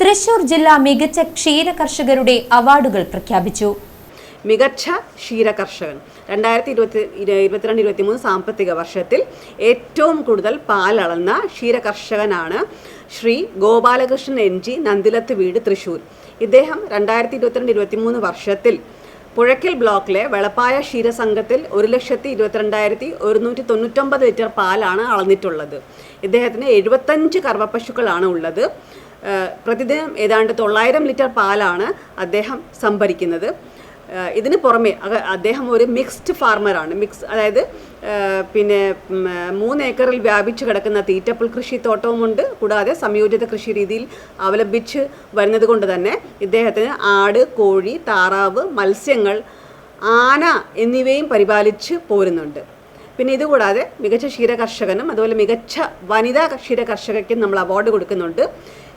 തൃശൂർ ജില്ല മികച്ച ക്ഷീര കർഷകരുടെ അവാർഡുകൾ പ്രഖ്യാപിച്ചു. മികച്ച ക്ഷീരകർഷകൻ രണ്ടായിരത്തി ഇരുപത്തി ഇരുപത്തിരണ്ട് ഇരുപത്തി മൂന്ന് സാമ്പത്തിക വർഷത്തിൽ ഏറ്റവും കൂടുതൽ പാലളന്ന ക്ഷീരകർഷകനാണ് ശ്രീ ഗോപാലകൃഷ്ണൻ എൻ ജി നന്ദിലത്ത് വീട് തൃശൂർ. ഇദ്ദേഹം രണ്ടായിരത്തി ഇരുപത്തിരണ്ട് ഇരുപത്തി മൂന്ന് വർഷത്തിൽ പുഴയ്ക്കൽ ബ്ലോക്കിലെ വെളപ്പായ ക്ഷീരസംഘത്തിൽ ഒരു ലക്ഷത്തി ഇരുപത്തിരണ്ടായിരത്തി ഒരുന്നൂറ്റി തൊണ്ണൂറ്റൊമ്പത് ലിറ്റർ പാലാണ് അളന്നിട്ടുള്ളത്. ഇദ്ദേഹത്തിന് എഴുപത്തഞ്ച് കറവപ്പശുക്കളാണ് ഉള്ളത്. പ്രതിദിനം ഏതാണ്ട് തൊള്ളായിരം ലിറ്റർ പാലാണ് അദ്ദേഹം സംഭരിക്കുന്നത്. ഇതിന് പുറമെ അദ്ദേഹം ഒരു മിക്സ്ഡ് ഫാർമറാണ് മിക്സ് അതായത് പിന്നെ മൂന്ന് ഏക്കറിൽ വ്യാപിച്ചു കിടക്കുന്ന തീറ്റപ്പുൽ കൃഷി തോട്ടവുമുണ്ട് കൂടാതെ സംയോജിത കൃഷി രീതിയിൽ അവലംബിച്ച് വരുന്നത് കൊണ്ട് തന്നെ ഇദ്ദേഹത്തിന് ആട് കോഴി താറാവ് മത്സ്യങ്ങൾ ആന എന്നിവയും പരിപാലിച്ച് പോരുന്നുണ്ട്. പിന്നെ ഇതുകൂടാതെ മികച്ച ക്ഷീരകർഷകനും അതുപോലെ മികച്ച വനിതാ ക്ഷീരകർഷകയ്ക്കും നമ്മൾ അവാർഡ് കൊടുക്കുന്നുണ്ട്.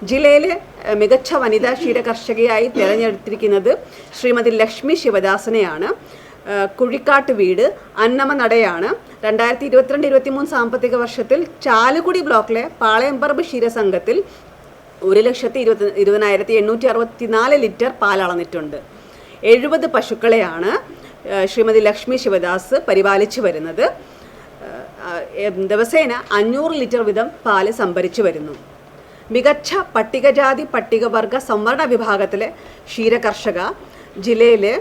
ജില്ലയിലെ മികച്ച വനിതാ ക്ഷീരകർഷകയായി തിരഞ്ഞെടുത്തിരിക്കുന്നത് ശ്രീമതി ലക്ഷ്മി ശിവദാസനെയാണ്. കുഴിക്കാട്ട് വീട് അന്നമ നടയാണ് രണ്ടായിരത്തി ഇരുപത്തിരണ്ട് ഇരുപത്തിമൂന്ന് സാമ്പത്തിക വർഷത്തിൽ ചാലുകുടി ബ്ലോക്കിലെ പാളയംപറമ്പ് ക്ഷീരസംഘത്തിൽ ഒരു ലക്ഷത്തി ഇരുപത്തി ഇരുപതിനായിരത്തി എണ്ണൂറ്റി അറുപത്തിനാല് ലിറ്റർ പാൽ അളന്നിട്ടുണ്ട്. എഴുപത് പശുക്കളെയാണ്. ശ്രീമതി ലക്ഷ്മി ശിവദാസ് പരിപാലിച്ചു വരുന്നത്. ദിവസേന അഞ്ഞൂറ് ലിറ്റർ വീതം പാൽ സംഭരിച്ചു വരുന്നു. മികച്ച പട്ടികജാതി പട്ടികവർഗ സംവരണ വിഭാഗത്തിലെ ക്ഷീരകർഷക ജില്ലയിലെ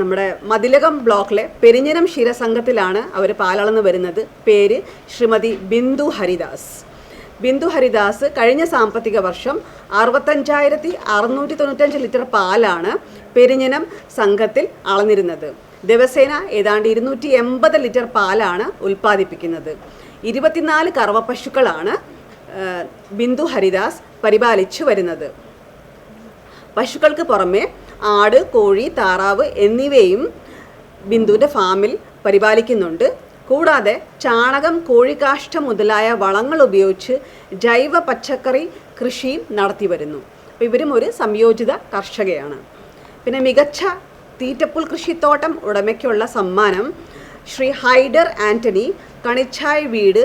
നമ്മുടെ മതിലകം ബ്ലോക്കിലെ പെരിഞ്ഞനം ക്ഷീരസംഘത്തിലാണ് അവർ പാലളന്ന് വരുന്നത്. പേര് ശ്രീമതി ബിന്ദു ഹരിദാസ്. ബിന്ദു ഹരിദാസ് കഴിഞ്ഞ സാമ്പത്തിക വർഷം അറുപത്തഞ്ചായിരത്തി അറുന്നൂറ്റി തൊണ്ണൂറ്റഞ്ച് ലിറ്റർ പാലാണ് പെരിഞ്ഞനം സംഘത്തിൽ അളന്നിരുന്നത്. ദിവസേന ഏതാണ്ട് ഇരുന്നൂറ്റി എൺപത് ലിറ്റർ പാലാണ് ഉൽപ്പാദിപ്പിക്കുന്നത്. ഇരുപത്തിനാല് കറവ പശുക്കളാണ് ബിന്ദു ഹരിദാസ് പരിപാലിച്ചു വരുന്നത്. പശുക്കൾക്ക് പുറമെ ആട് കോഴി താറാവ് എന്നിവയും ബിന്ദുവിന്റെ ഫാമിൽ പരിപാലിക്കുന്നുണ്ട്. കൂടാതെ ചാണകം കോഴിക്കാഷ്ടം മുതലായ വളങ്ങൾ ഉപയോഗിച്ച് ജൈവ പച്ചക്കറി കൃഷിയും നടത്തി വരുന്നു. ഇവരും ഒരു സംയോജിത കർഷകയാണ്. പിന്നെ മികച്ച തീറ്റപ്പുൽ കൃഷിത്തോട്ടം ഉടമയ്ക്കുള്ള സമ്മാനം ശ്രീ ഹൈഡർ ആന്റണി കണിച്ചായ് വീട്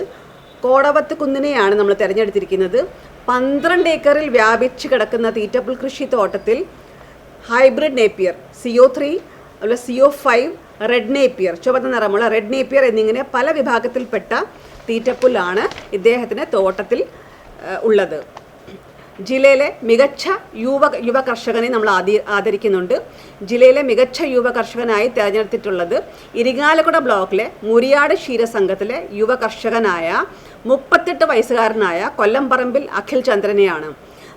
കോടവത്ത് കുന്നിനെയാണ് നമ്മൾ തിരഞ്ഞെടുത്തിരിക്കുന്നത്. പന്ത്രണ്ട് ഏക്കറിൽ വ്യാപിച്ച് കിടക്കുന്ന തീറ്റപ്പുൽ കൃഷി തോട്ടത്തിൽ ഹൈബ്രിഡ് നേപ്പിയർ സിഒ ത്രീ അതുപോലെ സിഒ ഫൈവ് റെഡ് നേപ്പിയർ ചുവന്ന നിറമുള്ള റെഡ് നേപ്പിയർ എന്നിങ്ങനെ പല വിഭാഗത്തിൽപ്പെട്ട തീറ്റപ്പുല്ലാണ് ഇദ്ദേഹത്തിന് തോട്ടത്തിൽ ഉള്ളത്. ജില്ലയിലെ മികച്ച യുവ യുവ കർഷകനെ നമ്മൾ ആദി ആദരിക്കുന്നുണ്ട്. ജില്ലയിലെ മികച്ച യുവ കർഷകനായി തിരഞ്ഞെടുത്തിട്ടുള്ളത് ഇരിങ്ങാലക്കുട ബ്ലോക്കിലെ മുരിയാട് ക്ഷീരസംഘത്തിലെ യുവ കർഷകനായ മുപ്പത്തെട്ട് വയസ്സുകാരനായ കൊല്ലംപറമ്പിൽ അഖിൽ ചന്ദ്രനെയാണ്.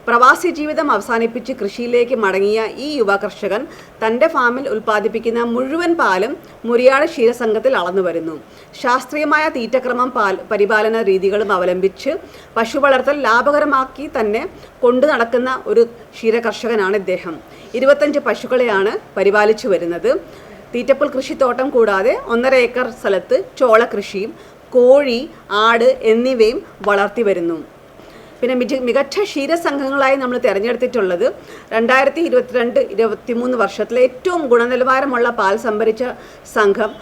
പ്രവാസി ജീവിതം അവസാനിപ്പിച്ച് കൃഷിയിലേക്ക് മടങ്ങിയ ഈ യുവ കർഷകൻ തന്റെ ഫാമിൽ ഉൽപ്പാദിപ്പിക്കുന്ന മുഴുവൻ പാലും മുരിയാട് ക്ഷീരസംഘത്തിൽ അളന്നു വരുന്നു. ശാസ്ത്രീയമായ തീറ്റക്രമം പാൽ പരിപാലന രീതികളും അവലംബിച്ച് പശു വളർത്തൽ ലാഭകരമാക്കി തന്നെ കൊണ്ടു നടക്കുന്ന ഒരു ക്ഷീരകർഷകനാണ് ഇദ്ദേഹം. ഇരുപത്തഞ്ച് പശുക്കളെയാണ് പരിപാലിച്ചു വരുന്നത്. തീറ്റപ്പുൽ കൃഷിത്തോട്ടം കൂടാതെ ഒന്നര ഏക്കർ സ്ഥലത്ത് ചോള കൃഷിയും കോഴി ആട് എന്നിവയും വളർത്തി വരുന്നു. പിന്നെ മിക മികച്ച ക്ഷീരസംഘങ്ങളായി നമ്മൾ തിരഞ്ഞെടുത്തിട്ടുള്ളത് രണ്ടായിരത്തി ഇരുപത്തിരണ്ട് ഇരുപത്തിമൂന്ന് വർഷത്തിലെ ഏറ്റവും ഗുണനിലവാരമുള്ള പാൽ സംഭരിച്ച സംഘം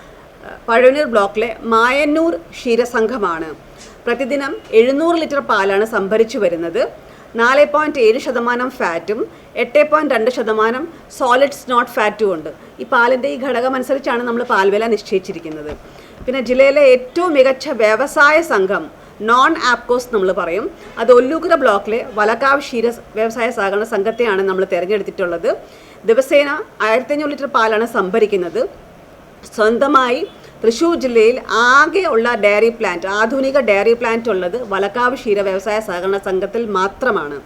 പഴവനൂർ ബ്ലോക്കിലെ മായന്നൂർ ക്ഷീരസംഘമാണ്. പ്രതിദിനം എഴുന്നൂറ് ലിറ്റർ പാലാണ് സംഭരിച്ചു വരുന്നത്. നാല് പോയിന്റ് ഏഴ് ശതമാനം ഫാറ്റും എട്ട് പോയിന്റ് രണ്ട് ശതമാനം സോളിഡ്സ് നോട്ട് ഫാറ്റും ഉണ്ട്. ഈ പാലിന്റെ ഈ ഘടകം അനുസരിച്ചാണ് നമ്മൾ പാൽവില നിശ്ചയിച്ചിരിക്കുന്നത്. പിന്നെ ജില്ലയിലെ ഏറ്റവും മികച്ച വ്യവസായ സംഘം നോൺ ആപ്കോസ് നമ്മൾ പറയും. അത് ഒല്ലൂക്കര ബ്ലോക്കിലെ വലക്കാവ് ക്ഷീര വ്യവസായ സഹകരണ സംഘത്തെയാണ് നമ്മൾ തിരഞ്ഞെടുത്തിട്ടുള്ളത്. ദിവസേന ആയിരത്തി അഞ്ഞൂറ് ലിറ്റർ പാലാണ് സംഭരിക്കുന്നത്. സ്വന്തമായി തൃശ്ശൂർ ജില്ലയിൽ ആകെ ഉള്ള ഡയറി പ്ലാന്റ് ആധുനിക ഡയറി പ്ലാന്റ് ഉള്ളത് വലക്കാവ് ക്ഷീര വ്യവസായ സഹകരണ സംഘത്തിൽ മാത്രമാണ്.